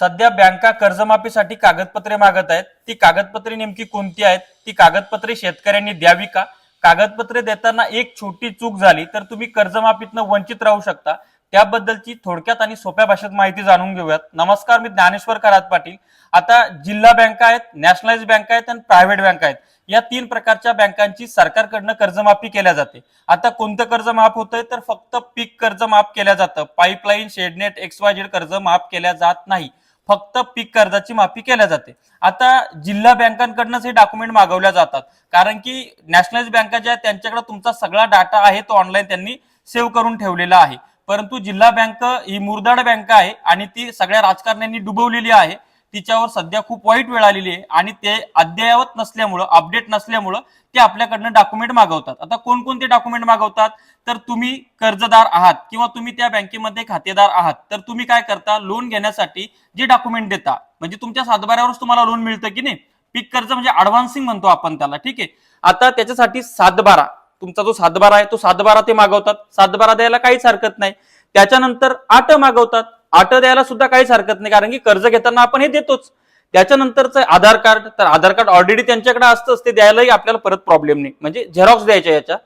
सध्या बँका कर्जमाफीसाठी कागदपत्रे मागत आहेत. ती कागदपत्रे नेमकी कोणती आहेत? ती कागदपत्रे शेतकऱ्यांनी द्यावी का? कागदपत्रे देताना एक छोटी चूक झाली तर तुम्ही कर्जमाफीतनं वंचित राहू शकता. त्याबद्दलची थोडक्यात आणि सोप्या भाषेत माहिती जाणून घेऊयात. नमस्कार मी ज्ञानेश्वर करात पाटील. आता जिल्हा बँका आहेत नॅशनलाइज बँका आहेत आणि प्रायव्हेट बँका आहेत. या तीन प्रकारच्या बँकांची सरकारकडनं कर्जमाफी केल्या जाते. आता कोणतं कर्ज माफ होतंय? तर फक्त पीक कर्ज माफ केल्या जातं. Pipeline shade net X Y Z कर्ज माफ केल्या जात नाही. फक्त पीक कर्जाची माफी केल्या जाते. आता जिल्हा बँकांकडनंच हे डॉक्युमेंट मागवल्या जातात. कारण की नॅशनलाइज बँका ज्या आहेत त्यांच्याकडे तुमचा सगळा डाटा आहे तो ऑनलाईन त्यांनी सेव्ह करून ठेवलेला आहे. परंतु जिल्हा बँक ही मुरदाड बँक आहे आणि ती सगळ्या राजकारण्यांनी डुबवलेली आहे. तिच्यावर सध्या खूप वाईट वेळ आलेली आहे आणि ते अद्ययावत नसल्यामुळं अपडेट नसल्यामुळं ते आपल्याकडनं डॉक्युमेंट मागवतात. आता कोणकोणते डॉक्युमेंट मागवतात? तर तुम्ही कर्जदार आहात किंवा तुम्ही त्या बँकेमध्ये खातेदार आहात तर तुम्ही काय करता? लोन घेण्यासाठी जे डॉक्युमेंट देता म्हणजे तुमच्या सातबाऱ्यावरच तुम्हाला लोन मिळतं की नाही? पीक कर्ज म्हणजे अडव्हान्सिंग म्हणतो आपण त्याला ठीक आहे? आता त्याच्यासाठी सातबारा तुमचा जो सातबारा आहे तो सातबारा ते मागवतात. सातबारा द्यायला काहीच हरकत नाही. त्याच्यानंतर आट मागवतात. आट द्यायला सुद्धा काहीच हरकत नाही कारण की कर्ज घेताना आपण हे देतोच. त्याच्यानंतरचं आधार कार्ड तर आधार कार्ड ऑलरेडी त्यांच्याकडे असतंच ते द्यायलाही आपल्याला परत प्रॉब्लेम नाही. म्हणजे झेरॉक्स द्यायच्या याच्या.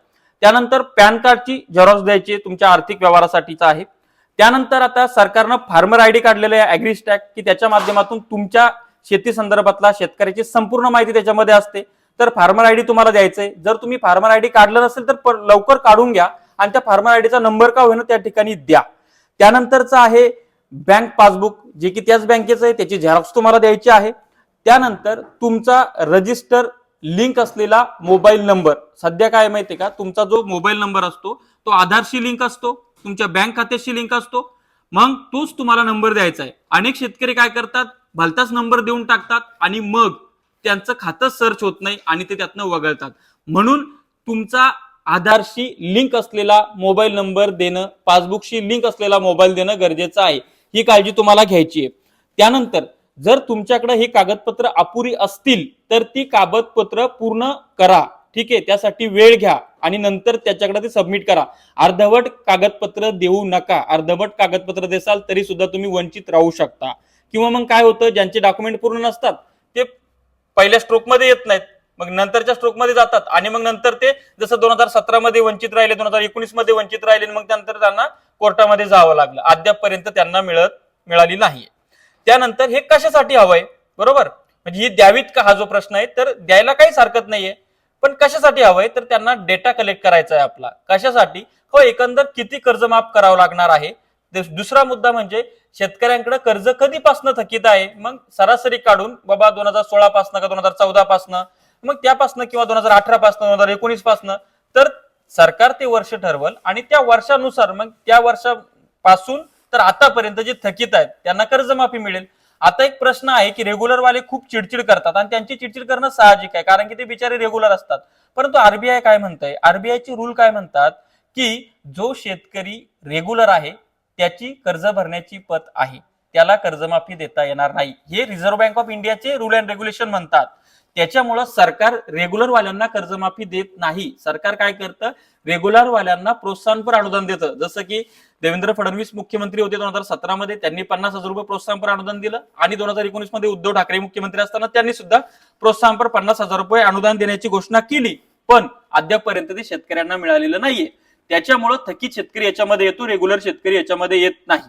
त्यानंतर पॅन कार्डची झेरॉक्स द्यायची तुमच्या आर्थिक व्यवहारासाठीचा आहे. त्यानंतर आता सरकारनं फार्मर आयडी काढलेलं आहे अॅग्रिस्टॅक की त्याच्या माध्यमातून तुमच्या शेती संदर्भातला शेतकऱ्याची संपूर्ण माहिती त्याच्यामध्ये असते. तर फार्मर आयडी तुम्हाला द्यायचंय. जर तुम्ही फार्मर आयडी काढलं नसेल तर लवकर काढून घ्या आणि त्या फार्मर आयडीचा नंबर का होईना त्या ठिकाणी द्या. त्यानंतरचं आहे बँक पासबुक जे की त्याच बँकेचं आहे त्याची झेरॉक्स तुम्हाला द्यायची आहे. त्यानंतर तुमचा रजिस्टर लिंक असलेला मोबाईल नंबर सध्या काय माहिती का? तुमचा जो मोबाईल नंबर असतो तो आधारशी लिंक असतो तुमच्या बँक खात्याशी लिंक असतो. मग तोच तुम्हाला नंबर द्यायचा आहे. अनेक शेतकरी काय करतात? भलताच नंबर देऊन टाकतात आणि मग त्यांचं खातं सर्च होत नाही आणि ते त्यातनं वगळतात. म्हणून तुमचा आधारशी लिंक असलेला मोबाईल नंबर देणं पासबुकशी लिंक असलेला मोबाईल देणं गरजेचं आहे. ही काळजी तुम्हाला घ्यायची आहे. त्यानंतर जर तुमच्याकडे ही कागदपत्र अपुरी असतील तर ती कागदपत्र पूर्ण करा. ठीक आहे? त्यासाठी वेळ घ्या आणि नंतर त्याच्याकडे ते सबमिट करा. अर्धवट कागदपत्र देऊ नका. अर्धवट कागदपत्र देसाल तरी सुद्धा तुम्ही वंचित राहू शकता. किंवा मग काय होतं ज्यांचे डॉक्युमेंट पूर्ण नसतात ते पहिल्या स्ट्रोकमध्ये येत नाहीत. मग नंतरच्या स्ट्रोकमध्ये जातात. आणि मग नंतर ते जसं दोन हजार सतरा मध्ये वंचित राहिले दोन हजार एकोणीसमध्ये वंचित राहिले मग त्यानंतर त्यांना कोर्टामध्ये जावं लागलं. अद्यापपर्यंत त्यांना मिळत मिळाली नाही. त्यानंतर हे कशासाठी हवंय? बरोबर? म्हणजे ही द्यावीत का हा जो प्रश्न आहे तर द्यायला काहीच हरकत नाहीये. पण कशासाठी हवंय? तर त्यांना डेटा कलेक्ट करायचा आहे आपला. कशासाठी? हो एकंदर किती कर्ज माफ करावं लागणार आहे? दुसरा मुद्दा म्हणजे शेतकऱ्यांकडे कर्ज कधीपासनं थकीत आहे? मग सरासरी काढून बाबा दोन हजार सोळा पासनं का दोन हजार चौदा पासनं मग त्यापासून किंवा दोन हजार अठरा पासून दोन हजार एकोणीसपासून तर सरकार ते वर्ष ठरवल आणि त्या वर्षानुसार मग त्या वर्षापासून तर आतापर्यंत जे थकीत आहेत त्यांना कर्जमाफी मिळेल. आता एक प्रश्न आहे की रेग्युलर वाले खूप चिडचिड करतात आणि त्यांची चिडचिड करणं साहजिक आहे कारण की ते बिचारे रेग्युलर असतात. परंतु आरबीआय काय म्हणतंय? आरबीआयचे रूल काय म्हणतात? की जो शेतकरी रेग्युलर आहे त्याची कर्ज भरण्याची पत आहे. त्याला कर्जमाफी देता येणार नाही. हे रिझर्व्ह बँक ऑफ इंडियाचे रूल अँड रेग्युलेशन म्हणतात. त्याच्यामुळं सरकार रेग्युलर वाल्यांना कर्जमाफी देत नाही. सरकार काय करतं? रेग्युलर वाल्यांना प्रोत्साहनपर अनुदान देतं. जसं की देवेंद्र फडणवीस मुख्यमंत्री होते दोन हजार सतरा मध्ये. त्यांनी पन्नास हजार रुपये प्रोत्साहनपर अनुदान दिलं. आणि दोन हजार एकोणीसमध्ये उद्धव ठाकरे मुख्यमंत्री असताना त्यांनी सुद्धा प्रोत्साहनपर पन्नास हजार रुपये अनुदान देण्याची घोषणा केली. पण अद्यापपर्यंत ते शेतकऱ्यांना मिळालेलं नाहीये. त्याच्यामुळं थकीत शेतकरी याच्यामध्ये येतो. रेग्युलर शेतकरी याच्यामध्ये येत नाही.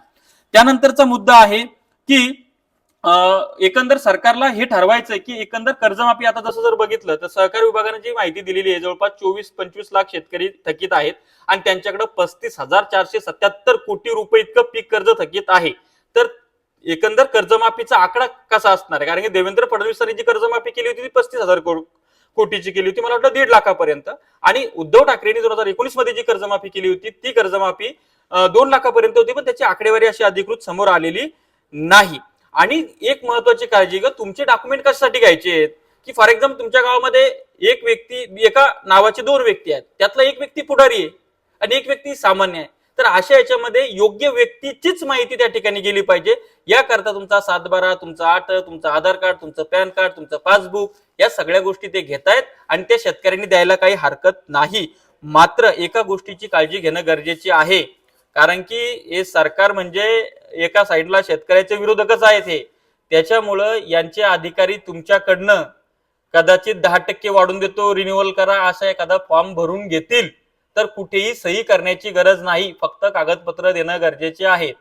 त्यानंतरचा मुद्दा आहे की एकंदर सरकारला हे ठरवायचं की एकंदर कर्जमाफी आता जसं जर बघितलं तर सहकारी विभागाने जी माहिती दिलेली आहे जवळपास चोवीस पंचवीस लाख शेतकरी थकीत आहेत आणि त्यांच्याकडे पस्तीस हजार चारशे सत्याहत्तर कोटी रुपये इतकं पीक कर्ज थकीत आहे. तर एकंदर कर्जमाफीचा आकडा कसा असणार आहे? कारण की देवेंद्र फडणवीसांनी जी कर्जमाफी केली होती ती पस्तीस हजार कोटीची केली होती मला वाटतं दीड लाखापर्यंत. आणि उद्धव ठाकरेंनी दोन हजार एकोणीसमध्ये जी कर्जमाफी केली होती ती कर्जमाफी दोन लाखापर्यंत होती पण त्याची आकडेवारी अशी अधिकृत समोर आलेली नाही. आणि एक महत्वाची काळजी ग तुमचे डॉक्युमेंट कशासाठी घ्यायचे? आहेत की फॉर एक्झाम्पल तुमच्या गावामध्ये एक व्यक्ती एका नावाचे दोन व्यक्ती आहेत. त्यातला एक व्यक्ती पुढारी आहे आणि एक व्यक्ती सामान्य आहे. तर अशा याच्यामध्ये योग्य व्यक्तीचीच माहिती त्या ठिकाणी गेली पाहिजे. याकरता तुमचा सातबारा तुमचा आठ तुमचं आधार कार्ड तुमचं पॅन कार्ड तुमचं पासबुक या सगळ्या गोष्टी ते घेतायत आणि त्या शेतकऱ्यांनी द्यायला काही हरकत नाही. मात्र एका गोष्टीची काळजी घेणं गरजेचे आहे. कारण की हे सरकार म्हणजे एका साईडला शेतकऱ्याचे विरोधकच आहेत हे. त्याच्यामुळं यांचे अधिकारी तुमच्याकडनं कदाचित दहा टक्के वाढून देतो रिन्युअल करा असा एखादा फॉर्म भरून घेतील. तर कुठेही सही करण्याची गरज नाही. फक्त कागदपत्र देणं गरजेचे आहे.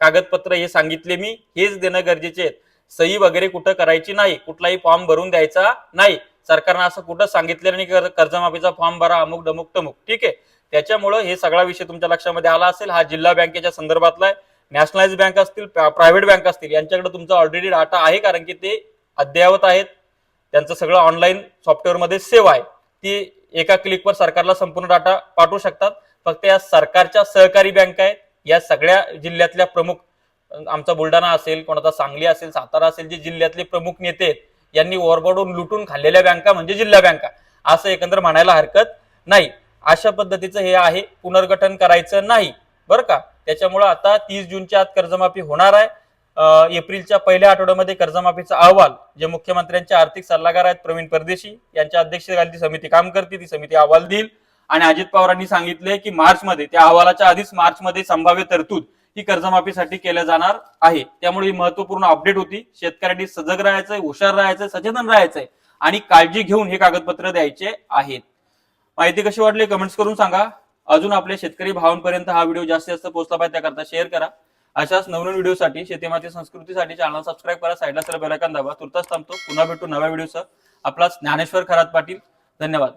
कागदपत्र हे सांगितले मी हेच देणं गरजेचे आहेत. सही वगैरे कुठं करायची नाही. कुठलाही फॉर्म भरून द्यायचा नाही. सरकारनं असं कुठं सांगितलेलं नाही कर्जमाफीचा फॉर्म भरा अमुक डमुक टमुक ठीक आहे? त्याच्यामुळं हे सगळा विषय तुमच्या लक्षामध्ये आला असेल. हा जिल्हा बँकेच्या संदर्भातला आहे. नॅशनलाइज बँक असतील प्रायव्हेट बँक असतील यांच्याकडे तुमचा ऑलरेडी डाटा आहे कारण की ते अद्ययावत आहेत. त्यांचं सगळं ऑनलाईन सॉफ्टवेअरमध्ये सेव्ह आहे. ती एका क्लिकवर सरकारला संपूर्ण डाटा पाठवू शकतात. फक्त या सरकारच्या सहकारी बँका आहेत. या सगळ्या जिल्ह्यातल्या प्रमुख आमचा बुलढाणा असेल कोणाचा सांगली असेल सातारा असेल जे जिल्ह्यातले प्रमुख नेते आहेत यांनी ओरबडून लुटून खाल्लेल्या बँका म्हणजे जिल्हा बँका. असं एकंदर म्हणायला हरकत नाही. अशा पद्धतीचं हे आहे पुनर्गठन करायचं नाही. बरं का? त्याच्यामुळं आता तीस जूनच्या आत कर्जमाफी होणार आहे. एप्रिलच्या पहिल्या आठवड्यामध्ये कर्जमाफीचा अहवाल जे मुख्यमंत्र्यांचे आर्थिक सल्लागार आहेत प्रवीण परदेशी यांच्या अध्यक्षतेखाली ती समिती काम करते ती समिती अहवाल देईल. आणि अजित पवारांनी सांगितले की मार्चमध्ये त्या अहवालाच्या आधीच मार्च मध्ये संभाव्य तरतूद ही कर्जमाफीसाठी केल्या जाणार आहे. त्यामुळे ही महत्त्वपूर्ण अपडेट होती. शेतकऱ्यांनी सजग राहायचंय हुशार राहायचंय सचेतन राहायचंय आणि काळजी घेऊन हे कागदपत्र द्यायचे आहेत. माहिती कशी वाटली कमेंट्स करून सांगा. अजून आपल्या शेतकरी भावांपर्यंत हा व्हिडिओ जास्तीत जास्त पोहोचला पाहिजे त्याकरता शेअर करा. अशाच नवनवीन व्हिडिओसाठी शेतीमाती संस्कृतीसाठी चॅनल सबस्क्राईब करा साईडला सर बेलायकन दाबा. तुर्तास थांबतो. पुन्हा भेटू नव्या व्हिडिओसह. आपला ज्ञानेश्वर खरात पाटील. धन्यवाद.